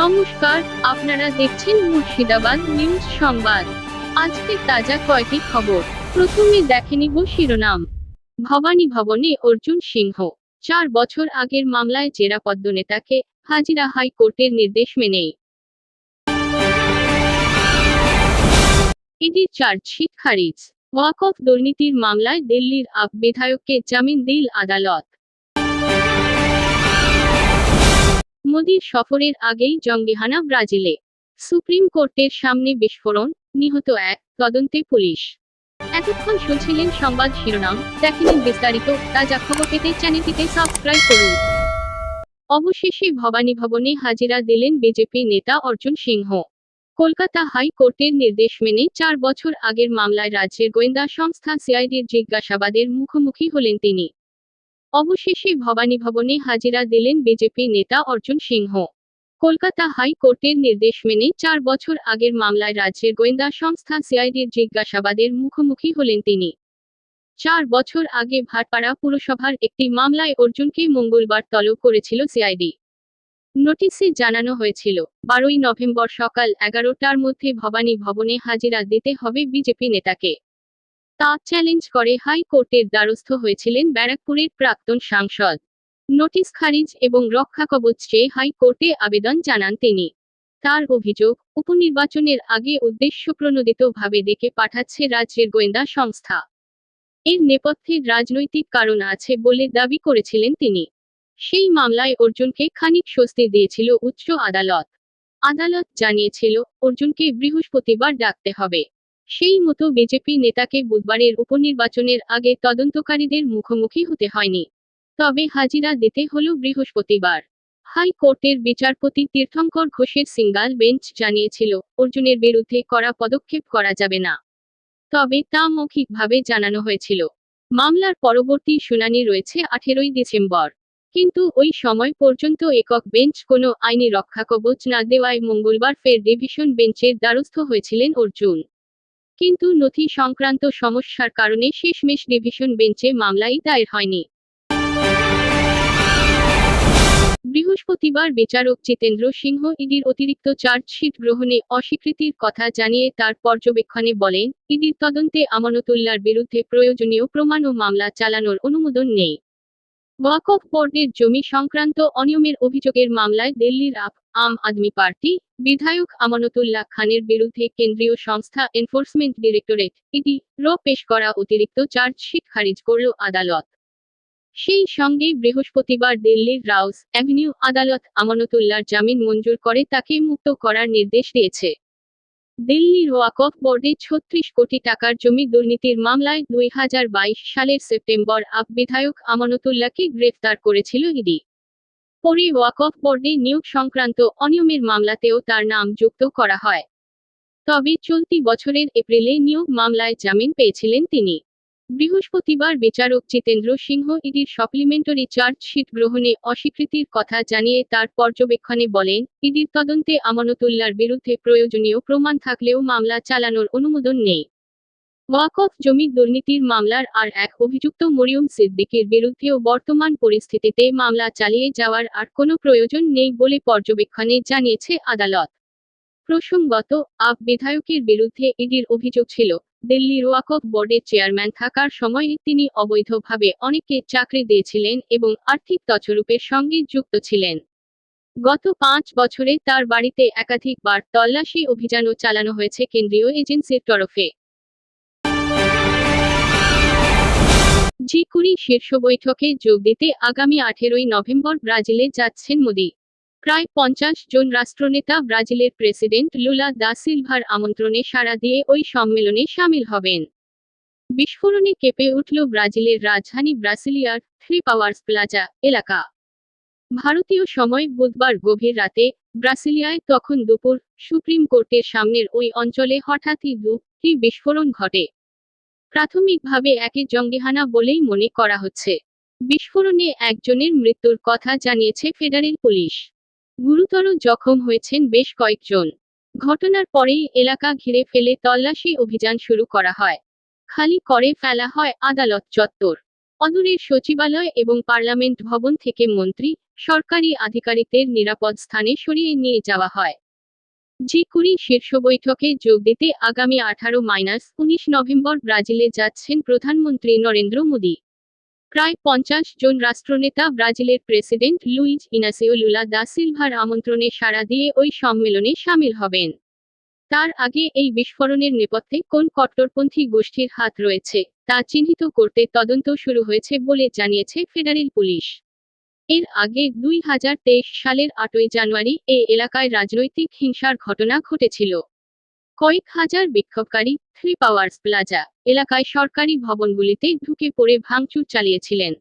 নমস্কার, আপনারা দেখছেন মুর্শিদাবাদ নিউজ সংবাদ। আজকের তাজা কয়টি খবর? প্রথমে দেখে নিব শিরোনাম। ভবানী ভবনে অর্জুন সিংহ। চার বছর আগের মামলায় জেরা পদ্মনেতাকে হাজিরা হাইকোর্টের নির্দেশ মেনেই। ইডির চার্জশিট খারিজ। ওয়াকফ দুর্নীতির মামলায় দিল্লির আপ বিধায়ককে জামিন দিল আদালত। মোদির সফরের আগেই জঙ্গিহানা, ব্রাজিলে। সুপ্রিম কোর্টের সামনে বিস্ফোরণ, নিহত এক, তদন্তে পুলিশ। এতক্ষণ শুনছিলেন সংবাদ শিরোনাম, দেখেন বিস্তারিত, তাজা খবর পেতে চ্যানেলটিতে সাবস্ক্রাইব করুন। অবশেষে ভবানী ভবনে হাজিরা দিলেন বিজেপি নেতা অর্জুন সিংহ। কলকাতা হাইকোর্টের নির্দেশ মেনে চার বছর আগের মামলায় রাজ্যের গোয়েন্দা সংস্থা সিআইডির জিজ্ঞাসাবাদের মুখোমুখি হলেন তিনি। অবশেষে ভবানী ভবনে হাজিরা দিলেন বিজেপি নেতা অর্জুন সিংহ। কলকাতা হাইকোর্টের নির্দেশ মেনে চার বছর আগের মামলায় রাজ্যের গোয়েন্দা সংস্থা সিআইডির জিজ্ঞাসাবাদের মুখোমুখি হলেন তিনি। চার বছর আগে ভাটপাড়া পুরসভার একটি মামলায় অর্জুনকে মঙ্গলবার তলব করেছিল সিআইডি। নোটিশে জানানো হয়েছিল, বারোই নভেম্বর সকাল এগারোটার মধ্যে ভবানী ভবনে হাজিরা দিতে হবে বিজেপি নেতাকে। তা চ্যালেঞ্জ করে হাইকোর্টের দ্বারস্থ হয়েছিলেন ব্যারাকপুরের প্রাক্তন সাংসদ। নোটিশ খারিজ এবং রক্ষা কবচ চেয়ে হাইকোর্টে আবেদন জানান তিনি। তার অভিযোগ, উপনির্বাচনের আগে উদ্দেশ্যপ্রণোদিতভাবে ডেকে পাঠাচ্ছে রাজ্যের গোয়েন্দা সংস্থা। এর নেপথ্যে রাজনৈতিক কারণ আছে বলে দাবি করেছিলেন তিনি। সেই মামলায় অর্জুনকে খানিক স্বস্তি দিয়েছিল উচ্চ আদালত। আদালত জানিয়েছিল, অর্জুনকে বৃহস্পতিবার ডাকতে হবে। সেই মতো বিজেপি নেতাকে বুধবারের উপনির্বাচনের আগে তদন্তকারীদের মুখোমুখি হতে হয়নি। তবে হাজিরা দিতে হল বৃহস্পতিবার। হাইকোর্টের বিচারপতি তীর্থঙ্কর ঘোষের সিঙ্গাল বেঞ্চ জানিয়েছিল, অর্জুনের বিরুদ্ধে করা পদক্ষেপ করা যাবে না। তবে তা মৌখিকভাবে জানানো হয়েছিল। মামলার পরবর্তী শুনানি রয়েছে আঠেরোই ডিসেম্বর। কিন্তু ওই সময় পর্যন্ত একক বেঞ্চ কোনো আইনি রক্ষা কবচ না দেওয়ায় মঙ্গলবার ফের ডিভিশন বেঞ্চের দ্বারস্থ হয়েছিলেন অর্জুন। কিন্তু নথি সংক্রান্ত সমস্যার কারণে শেষমেশ ডিভিশন বেঞ্চে মামলাই দায়ের হয়নি। বৃহস্পতিবার বিচারক জিতেন্দ্র সিংহ ইডির অতিরিক্ত চার্জশিট গ্রহণে অস্বীকৃতির কথা জানিয়ে তার পর্যবেক্ষণে বলেন, ইডির তদন্তে আমানতুল্লার বিরুদ্ধে প্রয়োজনীয় প্রমাণ ও মামলা চালানোর অনুমোদন নেই। ওয়াকফ বোর্ডের জমি সংক্রান্ত অনিয়মের অভিযোগের মামলায় দিল্লির আপ আম আদমি পার্টি, বিধায়ক আমানতুল্লাহ খানের বিরুদ্ধে কেন্দ্রীয় সংস্থা এনফোর্সমেন্ট ডিরেক্টরেট, ইডি, র পেশ করা অতিরিক্ত চার্জশিট খারিজ করল আদালত। সেই সঙ্গে বৃহস্পতিবার দিল্লির রাউস অ্যাভিনিউ আদালত আমানতুল্লাহর জামিন মঞ্জুর করে তাকে মুক্ত করার নির্দেশ দিয়েছে। দিল্লির ওয়াকফ বোর্ডে ছত্রিশ কোটি টাকার জমি দুর্নীতির মামলায় দুই হাজার বাইশ সালের সেপ্টেম্বর আপ বিধায়ক আমানতুল্লাহকে গ্রেফতার করেছিল ইডি। পরে ওয়াকফ বোর্ডে নিয়োগ সংক্রান্ত অনিয়মের মামলাতেও তার নাম যুক্ত করা হয়। তবে চলতি বছরের এপ্রিলে নিয়োগ মামলায় জামিন পেয়েছিলেন তিনি। বৃহস্পতিবার বিচারক জিতেন্দ্র সিংহ ইডির সাপ্লিমেন্টারি চার্জশিট গ্রহণে অস্বীকৃতির কথা জানিয়ে তার পর্যবেক্ষণে বলেন, ইডির তদন্তে আমানতুল্লার বিরুদ্ধে প্রয়োজনীয় প্রমাণ থাকলেও মামলা চালানোর অনুমোদন নেই। ওয়াকফ জমি দুর্নীতির মামলার আর এক অভিযুক্ত মরিয়ম সিদ্দিকের বিরুদ্ধেও বর্তমান পরিস্থিতিতে মামলা চালিয়ে যাওয়ার আর কোনো প্রয়োজন নেই বলে পর্যবেক্ষণে জানিয়েছে আদালত। প্রসঙ্গত, আপ বিধায়কের বিরুদ্ধে ইডির অভিযোগ ছিল দিল্লির ওয়াকফ বোর্ডের চেয়ারম্যান থাকার সময়ে তিনি অবৈধভাবে অনেককে চাকরি দিয়েছিলেন এবং আর্থিক তছরূপের সঙ্গে যুক্ত ছিলেন। গত পাঁচ বছরে তার বাড়িতে একাধিকবার তল্লাশি অভিযানও চালানো হয়েছে কেন্দ্রীয় এজেন্সির তরফে। জি কুড়ি শীর্ষ বৈঠকে যোগ দিতে আগামী আঠেরোই নভেম্বর ব্রাজিলে যাচ্ছেন মোদী। প্রায় পঞ্চাশ জন রাষ্ট্রনেতা ব্রাজিলের প্রেসিডেন্ট লুলা দা সিলভার আমন্ত্রণে সাড়া দিয়ে ওই সম্মেলনে সামিল হবেন। বিস্ফোরণে কেঁপে উঠল ব্রাজিলের রাজধানী ব্রাসিলিয়ার থ্রি পাওয়ার্স প্লাজা এলাকা। ভারতীয় সময় বুধবার গভীর রাতে ব্রাসিলিয়ায় তখন দুপুর সুপ্রিম কোর্টের সামনের ওই অঞ্চলে হঠাৎই দুটি বিস্ফোরণ ঘটে। প্রাথমিকভাবে একে জঙ্গিহানা বলেই মনে করা হচ্ছে। বিস্ফোরণে একজনের মৃত্যুর কথা জানিয়েছে ফেডারেল পুলিশ। গুরুতর জখম হয়েছেন বেশ কয়েকজন। ঘটনার পরেই এলাকা ঘিরে ফেলে তল্লাশি অভিযান শুরু করা হয়। খালি করে ফেলা হয় আদালত চত্বর। অদূরের সচিবালয় এবং পার্লামেন্ট ভবন থেকে মন্ত্রী, সরকারি আধিকারিকদের নিরাপদ স্থানে সরিয়ে নিয়ে যাওয়া হয়। জি কুড়ি শীর্ষ বৈঠকে যোগ দিতে আগামী আঠারো মাইনাস উনিশ নভেম্বর ব্রাজিলে যাচ্ছেন প্রধানমন্ত্রী নরেন্দ্র মোদী। প্রায় পঞ্চাশ জন রাষ্ট্রনেতা ব্রাজিলের president Luiz Inacio Lula da silver আমন্ত্রণে সাড়া দিয়ে ওই সম্মেলনে সামিল হবেন। তার আগে এই বিস্ফোরণের নেপথ্যে কোন কট্টরপন্থী গোষ্ঠীর হাত রয়েছে, তা চিহ্নিত করতে তদন্ত শুরু হয়েছে বলে জানিয়েছে ফেডারেল পুলিশ। এর আগে দুই হাজার তেইশ সালের আটই জানুয়ারি এ এলাকায় রাজনৈতিক হিংসার ঘটনা ঘটেছিল। কয়েক হাজার বিক্ষোভকারী থ্রি পাওয়ার্স প্লাজা এলাকায় সরকারি ভবনগুলিতে ঢুকে পড়ে ভাঙচুর চালিয়েছিলেন।